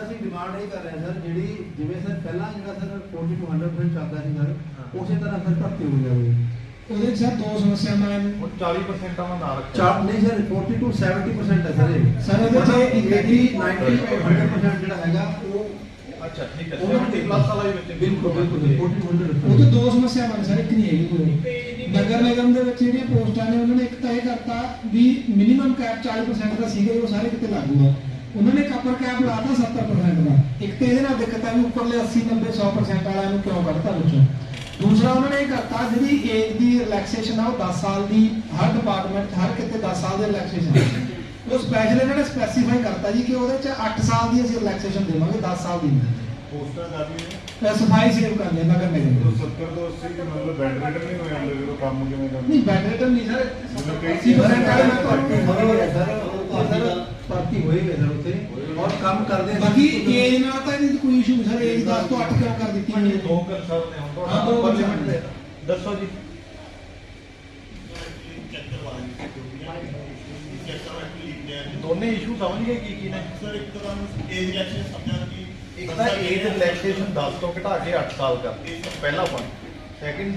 Sir ਅਸੀਂ demand ਇਹ ਕਰ ਰਹੇ ਹਾਂ ਸਰ ਜਿਹੜੀ ਜਿਵੇਂ ਸਰ ਪਹਿਲਾਂ ਜਿਹੜਾ ਸਰ 40 to 100% ਚੱਲਦਾ ਸੀ ਸਰ ਉਸੇ ਤਰ੍ਹਾਂ ਸਰ ਭਰਤੀ ਹੋ ਜਾਵੇ ਉਹਦੇ ਸਰ ਦੋ ਸਮੱਸਿਆਵਾਂ ਹਨ ਹੁਣ 40% ਦਾ ਨਾ ਰੱਖਿਆ। ਚਾਰ ਨਹੀਂ ਸਰ 40 to 70% ਹੈ ਸਰ ਇਹ। Sir, ਇਹਦੇ 'ਚ ਮਤਲਬ 80 90 100% ਜਿਹੜਾ ਹੈਗਾ ਉਹ ਅੱਛਾ ਠੀਕ ਹੈ 70 ਪਲੱਸ ਵਾਲਾ ਹੀ ਵਿੱਚ ਬਿਲਕੁਲ ਬਿਲਕੁਲ 40 to 100 ਉਹ 'ਚ ਦੋ ਸਮੱਸਿਆਵਾਂ ਨੇ ਸਰ ਇੱਕ ਨਹੀਂ ਹੈਗੀ ਕੋਈ। ਨਗਰ ਨਿਗਮ ਦੇ ਵਿੱਚ ਜਿਹੜੀਆਂ ਪੋਸਟਾਂ ਨੇ ਉਹਨਾਂ ਨੇ ਇੱਕ ਤਾਂ ਇਹ ਕਰਤਾ ਵੀ ਮਿਨੀਮਮ ਕੈਪ 40% ਦਾ ਸੀਗਾ ਜੀ, ਉਹ ਸਾਰੇ ਕਿਤੇ ਲਾਗੂ ਆ। ਉਹਨਾਂ ਨੇ ਕਾਪਰ ਕੈਪ ਲਾਤਾ 70% ਦਾ। ਇੱਕ ਤੇ ਇਹਦੇ ਨਾਲ ਦਿੱਕਤ ਹੈ ਵੀ ਉੱਪਰਲੇ 80 90 100% ਵਾਲਿਆਂ ਨੂੰ ਕਿਉਂ ਕੱਢਤਾ ਵਿੱਚੋਂ? ਦੂਸਰਾ ਉਹਨਾਂ ਨੇ ਕਰਤਾ ਜਿਹੜੀ ਏਜ ਦੀ ਰਿਲੈਕਸੇਸ਼ਨ ਆ ਉਹ 10 ਸਾਲ ਦੀ ਹਰ ਡਿਪਾਰਟਮੈਂਟ ਹਰ ਕਿਤੇ 10 ਸਾਲ ਦੀ ਰਿਲੈਕਸੇਸ਼ਨ ਉਹ ਸਪੈਸ਼ਲ ਇਹਨਾਂ ਨੇ ਸਪੈਸੀਫਾਈ ਕਰਤਾ ਜੀ ਕਿ ਉਹਦੇ ਚ 8 ਸਾਲ ਦੀ ਅਸੀਂ ਰਿਲੈਕਸੇਸ਼ਨ ਦੇਵਾਂਗੇ 10 ਸਾਲ ਦੀ ਪੋਸਟਾਂ ਕਰਨੀ ਹੈ ਇਹ ਸਫ਼ਾਈ ਸੇਵ ਕਰਨੀ ਨਗਰ ਨਿਗਮ ਉਹ ਦੀ। 70 ਤੋਂ 80 ਦੇ ਮਤਲਬ ਬੈਟਰੀ ਨਹੀਂ ਹੋਇਆ ਜਦੋਂ ਕੰਮ ਕਿਵੇਂ ਕਰਨਾ ਨਹੀਂ ਬੈਟਰੇਟਨ ਨਹੀਂ ਸਰ ਮਤਲਬ ਕਈ 80% ਵਾਲੇ ਮੈਂ ਭਰਤੀ ਤੁਹਾਨੂੰ ਹੋਏ ਗਏ ਸਰ ਉਹ ਸਰ ਭਰਤੀ ਹੋਏ ਗਏ ਸਰ ਉੱਥੇ ਔਰ ਕੰਮ ਕਰਦੇ ਸਰ। ਬਾਕੀ ਏਜ ਨਾਲ ਤਾਂ ਇਹਦੀ ਕੋਈ ਇਸ਼ੂ ਨਹੀਂ ਸਰ ਏਜ 10 ਤੋਂ 8 ਕਿਉਂ ਕਰ ਦਿੱਤੀ ਹੋਈ ਹੈ ਦੋ ਕਰ ਸਰ ਨੇ ਹੁਣ ਹਾਂ, ਦੋ ਤੁਹਾਡਾ ਕਰ ਲਿਮਿਟ ਦੇ ਦੱਸੋ ਜੀ ਦੋਨੇ ਇਸ਼ੂ ਸਮਝ ਗਏ ਕੀ ਕੀ ਨੇ ਸਰ ਇੱਕ ਤਾਂ ਏਜ ਰਿਐਕਸ਼ਨ ਸਮਝਾ ਕਿ ਇੱਕ ਤਾਂ ਏਜ ਰਿਲੈਕਸੇਸ਼ਨ 10 ਤੋਂ ਘਟਾ ਕੇ 8 ਸਾਲ ਕਰ ਪਹਿਲਾ ਪੁਆਇੰਟ ਸੈਕਿੰਡ